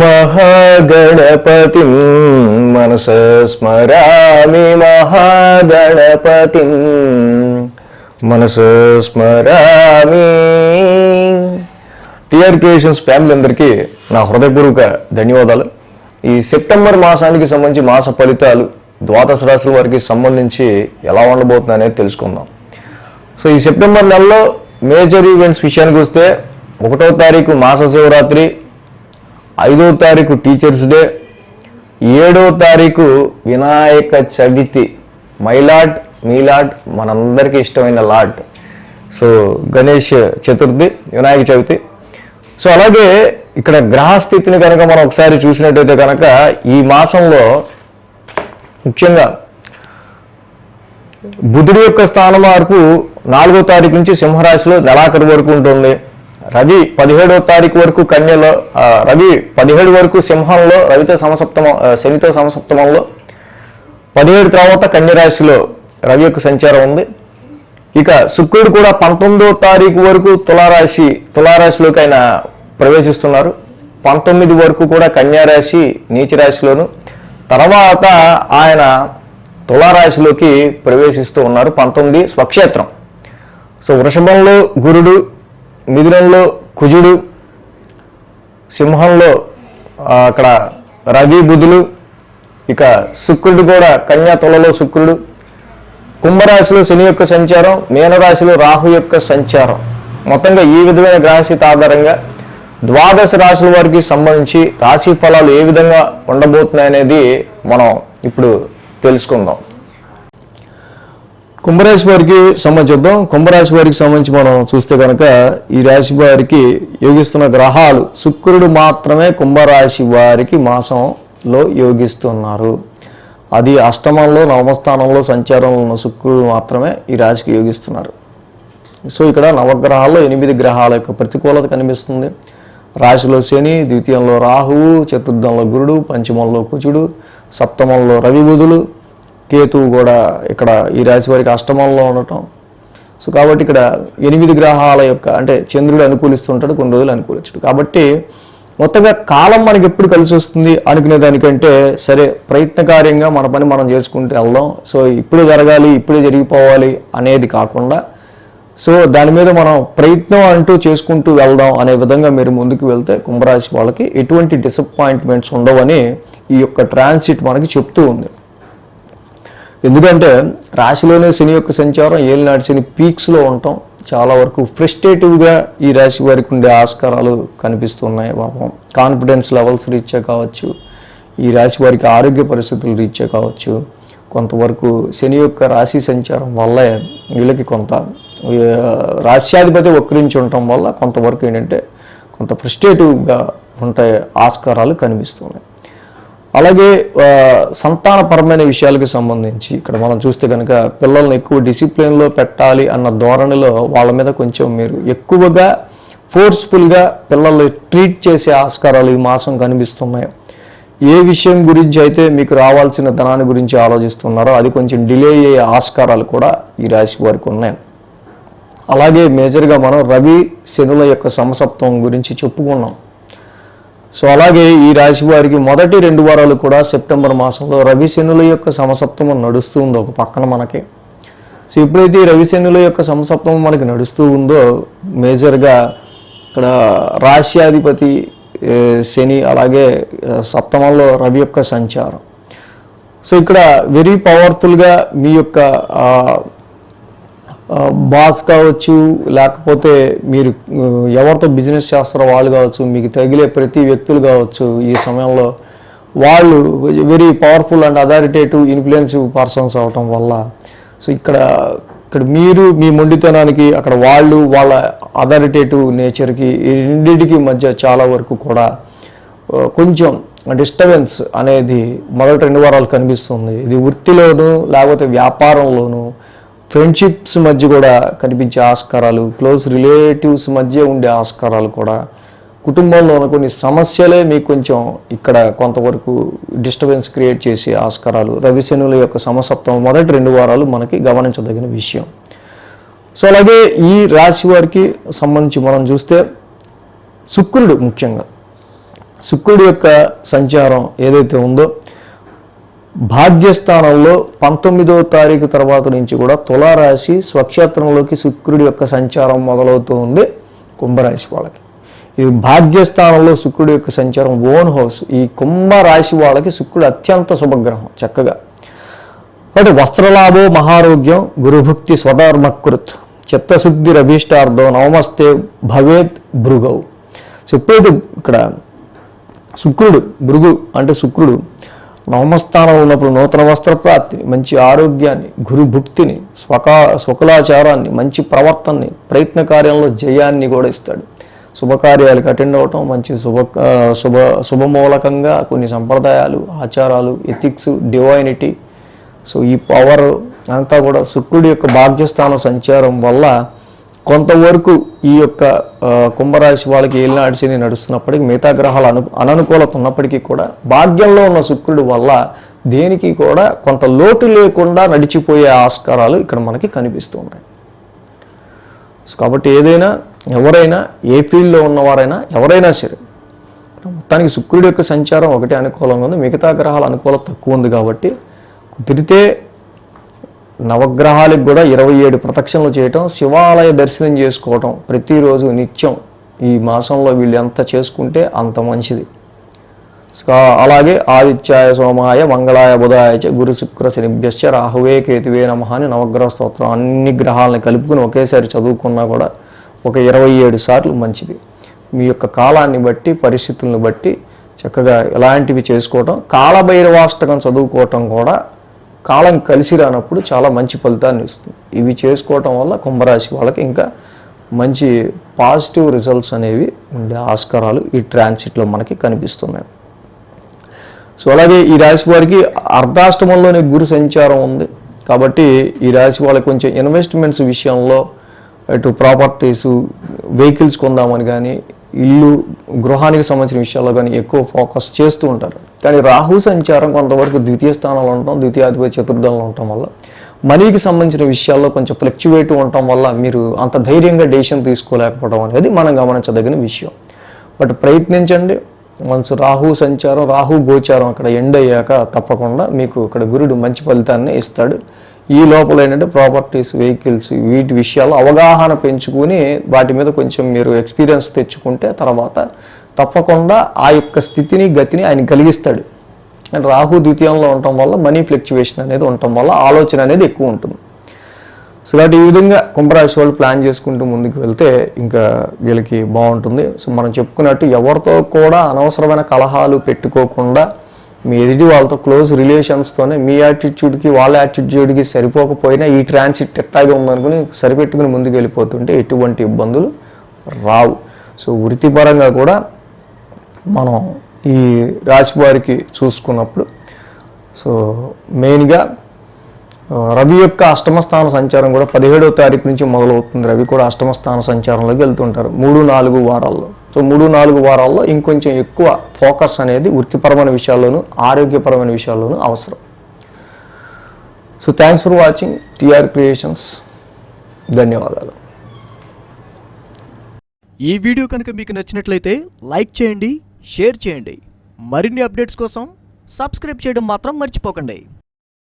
మహాగణపతి మనస స్మరామి మహాగణపతి మనస స్మరామి. టిఆర్ క్రియేషన్స్ ఫ్యామిలీ అందరికీ నా హృదయపూర్వక ధన్యవాదాలు. ఈ సెప్టెంబర్ మాసానికి సంబంధించి మాస ఫలితాలు ద్వాదశ రాశుల వారికి సంబంధించి ఎలా ఉండబోతుంది అనేది తెలుసుకుందాం. సో ఈ సెప్టెంబర్ నెలలో మేజర్ ఈవెంట్స్ విషయానికి వస్తే ఒకటో తారీఖు మాస శివరాత్రి ఐదో తారీఖు టీచర్స్ డే ఏడో తారీఖు వినాయక చవితి. మైలాట్ మీలాట్ మనందరికీ ఇష్టమైన లాట్ సో గణేష్ చతుర్థి వినాయక చవితి. సో అలాగే ఇక్కడ గ్రహస్థితిని కనుక మనం ఒకసారి చూసినట్టయితే కనుక ఈ మాసంలో ముఖ్యంగా బుధుడి యొక్క స్థాన మార్పు నాలుగో తారీఖు నుంచి సింహరాశిలో నెలాఖరు వరకు ఉంటుంది. రవి పదిహేడో తారీఖు వరకు కన్యలో రవి పదిహేడు వరకు సింహంలో రవితో సమసప్తమ శనితో సమసప్తమంలో. పదిహేడు తర్వాత కన్యరాశిలో రవి యొక్క సంచారం ఉంది. ఇక శుక్రుడు కూడా పంతొమ్మిదో తారీఖు వరకు తులారాశి తులారాశిలోకి ఆయన ప్రవేశిస్తున్నారు. పంతొమ్మిది వరకు కూడా కన్యారాశి నీచరాశిలోను. తర్వాత ఆయన తులారాశిలోకి ప్రవేశిస్తూ ఉన్నారు. పంతొమ్మిది స్వక్షేత్రం. సో వృషభంలో గురుడు మిథునంలో కుజుడు సింహంలో అక్కడ రవి బుధులు ఇక శుక్రుడు కూడా కన్యా తులలో శుక్రుడు. కుంభరాశిలో శని యొక్క సంచారం మీనరాశిలో రాహు యొక్క సంచారం. మొత్తంగా ఈ విధమైన గ్రహస్థితి ఆధారంగా ద్వాదశ రాశుల వారికి సంబంధించి రాశి ఫలాలు ఏ విధంగా ఉండబోతున్నాయనేది మనం ఇప్పుడు తెలుసుకుందాం. కుంభరాశి వారికి సంబంధించుద్దాం కుంభరాశి వారికి సంబంధించి మనం చూస్తే కనుక ఈ రాశి వారికి యోగిస్తున్న గ్రహాలు శుక్రుడు మాత్రమే కుంభరాశి వారికి మాసంలో యోగిస్తున్నారు. అది అష్టమంలో నవమస్థానంలో సంచారంలో ఉన్న శుక్రుడు మాత్రమే ఈ రాశికి యోగిస్తున్నారు. సో ఇక్కడ నవగ్రహాల్లో ఎనిమిది గ్రహాల యొక్క ప్రతికూలత కనిపిస్తుంది. రాశిలో శని ద్వితీయంలో రాహువు చతుర్థంలో గురుడు పంచమంలో కుజుడు సప్తమంలో రవి బుధులు కేతువు కూడా ఇక్కడ ఈ రాశి వారికి అష్టమంలో ఉండటం. సో కాబట్టి ఇక్కడ ఎనిమిది గ్రహాల యొక్క అంటే చంద్రుడు అనుకూలిస్తుంటాడు కొన్ని రోజులు అనుకూలించడు. కాబట్టి మొత్తంగా కాలం మనకి ఎప్పుడు కలిసి వస్తుంది అనుకునే దానికంటే సరే ప్రయత్నకార్యంగా మన పని మనం చేసుకుంటూ వెళ్దాం. సో ఇప్పుడే జరగాలి ఇప్పుడే జరిగిపోవాలి అనేది కాకుండా సో దాని మీద మనం ప్రయత్నం అంటూ చేసుకుంటూ వెళ్దాం అనే విధంగా మీరు ముందుకు వెళ్తే కుంభరాశి వాళ్ళకి ఎటువంటి డిసప్పాయింట్మెంట్స్ ఉండవని ఈ యొక్క ట్రాన్సిట్ మనకి చెప్తూ ఉంది. ఎందుకంటే రాశిలోనే శని యొక్క సంచారం ఏలినాటి శని పీక్స్లో ఉండటం చాలా వరకు ఫ్రస్ట్రేటివ్గా ఈ రాశి వారికి ఉండే ఆస్కారాలు కనిపిస్తున్నాయి పాపం. కాన్ఫిడెన్స్ లెవెల్స్ రీత్యా కావచ్చు ఈ రాశి వారికి ఆరోగ్య పరిస్థితులు రీత్యా కావచ్చు. కొంతవరకు శని యొక్క రాశి సంచారం వల్లే వీళ్ళకి కొంత రాశ్యాధిపతి వక్రించి ఉండటం వల్ల కొంతవరకు ఏంటంటే కొంత ఫ్రస్ట్రేటివ్గా ఉంటాయి ఆస్కారాలు కనిపిస్తున్నాయి. అలాగే సంతానపరమైన విషయాలకు సంబంధించి ఇక్కడ మనం చూస్తే కనుక పిల్లల్ని ఎక్కువ డిసిప్లిన్లో పెట్టాలి అన్న ధోరణిలో వాళ్ళ మీద కొంచెం మీరు ఎక్కువగా ఫోర్స్ఫుల్గా పిల్లల్ని ట్రీట్ చేసే ఆస్కారాలు ఈ మాసం కనిపిస్తున్నాయి. ఏ విషయం గురించి అయితే మీకు రావాల్సిన ధనాన్ని గురించి ఆలోచిస్తున్నారో అది కొంచెం డిలే అయ్యే ఆస్కారాలు కూడా ఈ రాశి వారికి ఉన్నాయి. అలాగే మేజర్గా మనం రవి శనుల యొక్క సమసత్వం గురించి చెప్పుకున్నాం. సో అలాగే ఈ రాశి వారికి మొదటి రెండు వారాలు కూడా సెప్టెంబర్ మాసంలో రవి శనుల యొక్క సమసప్తమం నడుస్తూ ఉందో ఒక పక్కన మనకి. సో ఎప్పుడైతే ఈ రవి శనుల యొక్క సమసప్తమం మనకి నడుస్తూ ఉందో మేజర్గా ఇక్కడ రాశ్యాధిపతి శని అలాగే సప్తమంలో రవి యొక్క సంచారం. సో ఇక్కడ వెరీ పవర్ఫుల్గా మీ యొక్క బాస్ కావచ్చు లేకపోతే మీరు ఎవరితో బిజినెస్ చేస్తారో వాళ్ళు కావచ్చు మీకు తగిలే ప్రతి వ్యక్తులు కావచ్చు ఈ సమయంలో వాళ్ళు very powerful and authoritative influencive persons అవటం వల్ల. సో ఇక్కడ ఇక్కడ మీరు మీ మొండితనానికి అక్కడ వాళ్ళు వాళ్ళ అథారిటేటివ్ నేచర్కి ఈ రెండింటికి మధ్య చాలా వరకు కూడా కొంచెం డిస్టర్బెన్స్ అనేది మొదటి రెండు వారాలు కనిపిస్తుంది. ఇది వృత్తిలోను లేకపోతే వ్యాపారంలోనూ ఫ్రెండ్షిప్స్ మధ్య కూడా కనిపించే ఆస్కారాలు క్లోజ్ రిలేటివ్స్ మధ్య ఉండే ఆస్కారాలు కూడా కుటుంబంలో ఉన్న కొన్ని సమస్యలే మీకు కొంచెం ఇక్కడ కొంతవరకు డిస్టర్బెన్స్ క్రియేట్ చేసే ఆస్కారాలు. రవిశనుల యొక్క సమసప్తం మొదటి రెండు వారాలు మనకి గమనించదగిన విషయం. సో అలాగే ఈ రాశి వారికి సంబంధించి మనం చూస్తే శుక్రుడు ముఖ్యంగా. శుక్రుడి యొక్క సంచారం ఏదైతే ఉందో భాగ్యస్థానంలో పంతొమ్మిదో తారీఖు తర్వాత నుంచి కూడా తులారాశి స్వక్షేత్రంలోకి శుక్రుడి యొక్క సంచారం మొదలవుతూ ఉంది కుంభరాశి వాళ్ళకి. ఈ భాగ్యస్థానంలో శుక్రుడి యొక్క సంచారం ఓన్ హౌస్ ఈ కుంభరాశి వాళ్ళకి శుక్రుడు అత్యంత శుభగ్రహం చక్కగా. అంటే వస్త్రలాభో మహారోగ్యం గురుభుక్తి స్వధర్మకృత్ చిత్తశుద్ధి రభీష్టార్థం నవమస్తే భవేత్ భృగౌ. సో ఇక్కడ శుక్రుడు భృగు అంటే శుక్రుడు నవమస్థానం ఉన్నప్పుడు నూతన వస్త్ర ప్రాప్తిని మంచి ఆరోగ్యాన్ని గురుభుక్తిని స్వకా స్వకులాచారాన్ని మంచి ప్రవర్తనని ప్రయత్న కార్యంలో జయాన్ని కూడా ఇస్తాడు. శుభకార్యాలకు అటెండ్ అవటం మంచి శుభ శుభ శుభమూలకంగా కొన్ని సంప్రదాయాలు ఆచారాలు ఎథిక్స్ డివైనిటీ సో ఈ పవర్ అంతా కూడా శుక్రుడి యొక్క భాగ్యస్థాన సంచారం వల్ల కొంతవరకు ఈ యొక్క కుంభరాశి వాళ్ళకి ఏలినాటి శని నడుస్తున్నప్పటికీ మిగతా గ్రహాలు అను అననుకూలత ఉన్నప్పటికీ కూడా భాగ్యంలో ఉన్న శుక్రుడు వల్ల దేనికి కూడా కొంత లోటు లేకుండా నడిచిపోయే ఆస్కారాలు ఇక్కడ మనకి కనిపిస్తున్నాయి సో కాబట్టి ఏదైనా ఎవరైనా ఏ ఫీల్డ్లో ఉన్నవారైనా ఎవరైనా సరే మొత్తానికి శుక్రుడి యొక్క సంచారం ఒకటే అనుకూలంగా ఉంది. మిగతా గ్రహాల అనుకూలత తక్కువ ఉంది కాబట్టి కుదిరితే నవగ్రహాలకు కూడా ఇరవై ఏడు ప్రదక్షిణలు చేయటం శివాలయ దర్శనం చేసుకోవటం ప్రతిరోజు నిత్యం ఈ మాసంలో వీళ్ళు ఎంత చేసుకుంటే అంత మంచిది. అలాగే ఆదిత్యాయ సోమాయ మంగళాయ బుధాయ చ గురు శుక్ర శనిభ్యశ్చ రాహువే కేతువే నమ అని నవగ్రహ స్తోత్రం అన్ని గ్రహాలను కలుపుకుని ఒకేసారి చదువుకున్నా కూడా ఒక ఇరవై ఏడు సార్లు మంచిది. మీ యొక్క కాలాన్ని బట్టి పరిస్థితులను బట్టి చక్కగా ఎలాంటివి చేసుకోవటం కాలభైరవాష్టకం చదువుకోవటం కూడా కాలం కలిసి రానప్పుడు చాలా మంచి ఫలితాన్ని ఇస్తుంది. ఇవి చేసుకోవటం వల్ల కుంభరాశి వాళ్ళకి ఇంకా మంచి పాజిటివ్ రిజల్ట్స్ అనేవి ఉండే ఆస్కారాలు ఈ ట్రాన్సిట్లో మనకి కనిపిస్తున్నాయి. సో అలాగే ఈ రాశి వారికి అర్ధాష్టమంలోనే గురు సంచారం ఉంది. కాబట్టి ఈ రాశి వాళ్ళకి కొంచెం ఇన్వెస్ట్మెంట్స్ విషయంలో అటు ప్రాపర్టీస్ వెహికల్స్ కొందామని కానీ ఇల్లు గృహానికి సంబంధించిన విషయాల్లో కానీ ఎక్కువ ఫోకస్ చేస్తూ ఉంటారు. కానీ రాహు సంచారం కొంతవరకు ద్వితీయ స్థానంలో ఉండటం ద్వితీయాధిపతి చతుర్థంలో ఉండటం వల్ల మనీకి సంబంధించిన విషయాల్లో కొంచెం ఫ్లక్చువేట్ ఉండటం వల్ల మీరు అంత ధైర్యంగా డెసిషన్ తీసుకోలేకపోవడం అనేది మనం గమనించదగిన విషయం. బట్ ప్రయత్నించండి. వన్స్ రాహు సంచారం రాహు గోచారం అక్కడ ఎండ్ అయ్యాక తప్పకుండా మీకు ఇక్కడ గురుడు మంచి ఫలితాన్ని ఇస్తాడు. ఈ లోపల ఏంటంటే ప్రాపర్టీస్ వెహికల్స్ వీటి విషయాలు అవగాహన పెంచుకుని వాటి మీద కొంచెం మీరు ఎక్స్పీరియన్స్ తెచ్చుకుంటే తర్వాత తప్పకుండా ఆ యొక్క స్థితిని గతిని ఆయన కలిగిస్తాడు. అండ్ రాహు ద్వితీయంలో ఉండటం వల్ల మనీ ఫ్లక్చువేషన్ అనేది ఉండటం వల్ల ఆలోచన అనేది ఎక్కువ ఉంటుంది. సో కాబట్టి ఈ విధంగా కుంభరాశి వాళ్ళు ప్లాన్ చేసుకుంటూ ముందుకు వెళ్తే ఇంకా వీళ్ళకి బాగుంటుంది. సో మనం చెప్పుకున్నట్టు ఎవరితో కూడా అనవసరమైన కలహాలు పెట్టుకోకుండా మీ ఎదుటి వాళ్ళతో క్లోజ్ రిలేషన్స్తోనే మీ యాటిట్యూడ్కి వాళ్ళ యాటిట్యూడ్కి సరిపోకపోయినా ఈ ట్రాన్సిట్ ఎట్టాగా ఉందనుకుని సరిపెట్టుకుని ముందుకు వెళ్ళిపోతుంటే ఎటువంటి ఇబ్బందులు రావు. సో వృత్తిపరంగా కూడా మనం ఈ రాశి వారికి చూసుకున్నప్పుడు సో మెయిన్గా రవి యొక్క అష్టమ స్థాన సంచారం కూడా పదిహేడో తారీఖు నుంచి మొదలవుతుంది. రవి కూడా అష్టమ స్థాన సంచారంలోకి వెళ్తుంటారు. మూడు నాలుగు వారాల్లో. సో మూడు నాలుగు వారాల్లో ఇంకొంచెం ఎక్కువ ఫోకస్ అనేది వృత్తిపరమైన విషయాల్లోనూ ఆరోగ్యపరమైన విషయాల్లోనూ అవసరం. So thanks for watching TR creations ధన్యవాదాలు. ఈ వీడియో కనుక మీకు నచ్చినట్లయితే లైక్ చేయండి షేర్ చేయండి. మరిన్ని అప్డేట్స్ కోసం సబ్స్క్రైబ్ చేయడం మాత్రం మర్చిపోకండి.